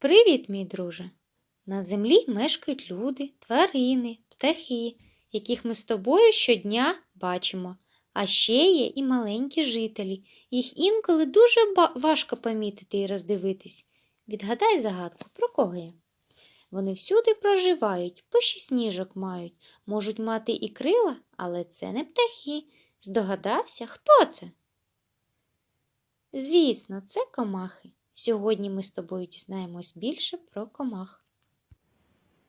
Привіт, мій друже! На землі мешкають люди, тварини, птахи, яких ми з тобою щодня бачимо. А ще є і маленькі жителі. Їх інколи дуже важко помітити і роздивитись. Відгадай загадку, про кого я? Вони всюди проживають, по шість ніжок мають, можуть мати і крила, але це не птахи. Здогадався, хто це? Звісно, це комахи. Сьогодні ми з тобою дізнаємось більше про комах.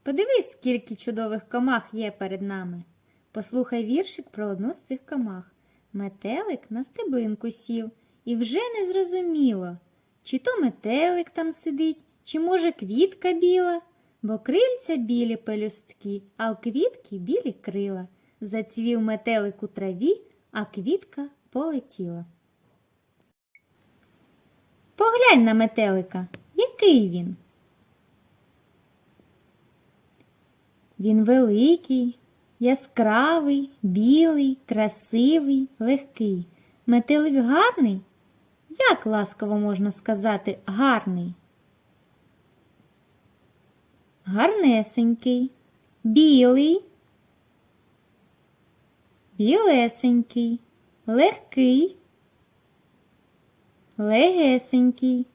Подивись, скільки чудових комах є перед нами. Послухай віршик про одну з цих комах. Метелик на стеблинку сів, і вже не зрозуміло, чи то метелик там сидить, чи може квітка біла, бо крильця білі пелюстки, а у квітки білі крила. Зацвів метелик у траві, а квітка полетіла. Поглянь на метелика, який він? Він великий, яскравий, білий, красивий, легкий. Метелик гарний? Як ласково можна сказати гарний? Гарнесенький, білий, білесенький, легкий, легесенький.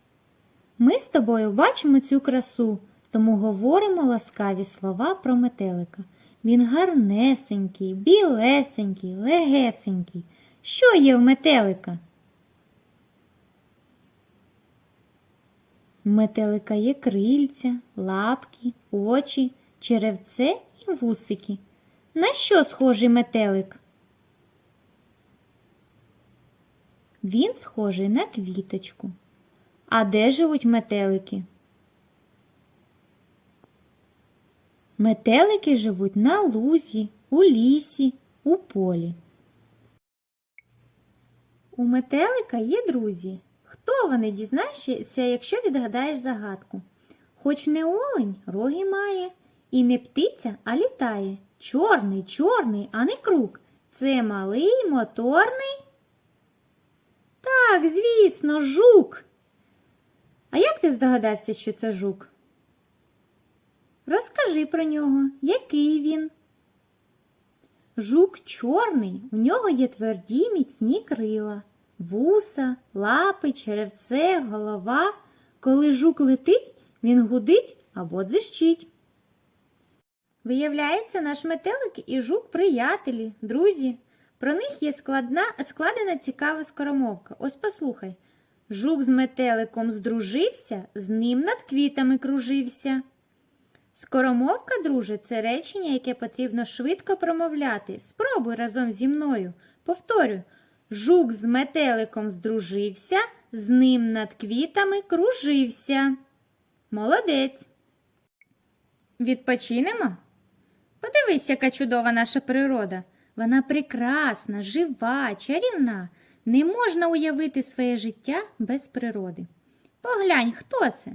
Ми з тобою бачимо цю красу, тому говоримо ласкаві слова про метелика. Він гарнесенький, білесенький, легесенький. Що є в метелика? У метелика є крильця, лапки, очі, черевце і вусики. На що схожий метелик? Він схожий на квіточку. А де живуть метелики? Метелики живуть на лузі, у лісі, у полі. У метелика є друзі. Хто вони дізнаєшся, якщо відгадаєш загадку? Хоч не олень, роги має, і не птиця, а літає. Чорний, чорний, а не круг. Це малий моторний. Так, звісно, жук. А як ти здогадався, що це жук? Розкажи про нього, який він. Жук чорний, у нього є тверді міцні крила, вуса, лапи, черевце, голова. Коли жук летить, він гудить або дзищить. Виявляється, наш метелик і жук приятелі, друзі. Про них є складна, складена цікава скоромовка. Ось послухай. Жук з метеликом здружився, з ним над квітами кружився. Скоромовка, друже, це речення, яке потрібно швидко промовляти. Спробуй разом зі мною. Повторюю. Жук з метеликом здружився, з ним над квітами кружився. Молодець. Відпочинемо? Подивись, яка чудова наша природа. Вона прекрасна, жива, чарівна. Не можна уявити своє життя без природи. Поглянь, хто це?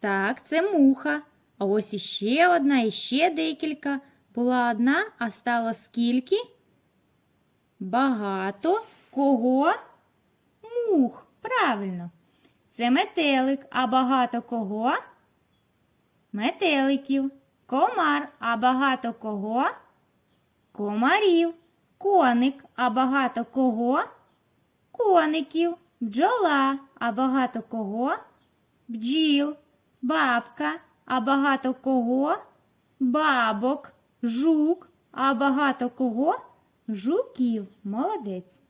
Так, це муха. А ось іще одна, іще декілька. Була одна, а стало скільки? Багато. Кого? Мух. Правильно. Це метелик, а багато кого? Метеликів. Комар, а багато кого? Комарів. Коник, а багато кого? Коників. Бджола, а багато кого? Бджіл. Бабка, а багато кого? Бабок, жук, а багато кого? Жуків. Молодець.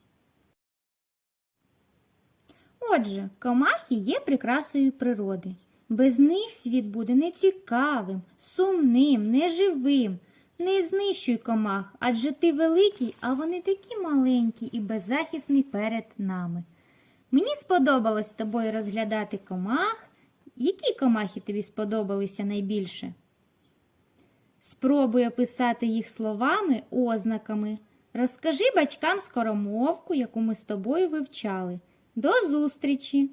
Отже, комахи є прикрасою природи. Без них світ буде нецікавим, сумним, неживим. Не знищуй комах, адже ти великий, а вони такі маленькі і беззахисні перед нами. Мені сподобалось тобою розглядати комах. Які комахи тобі сподобалися найбільше? Спробуй описати їх словами, ознаками. Розкажи батькам скоромовку, яку ми з тобою вивчали. До зустрічі!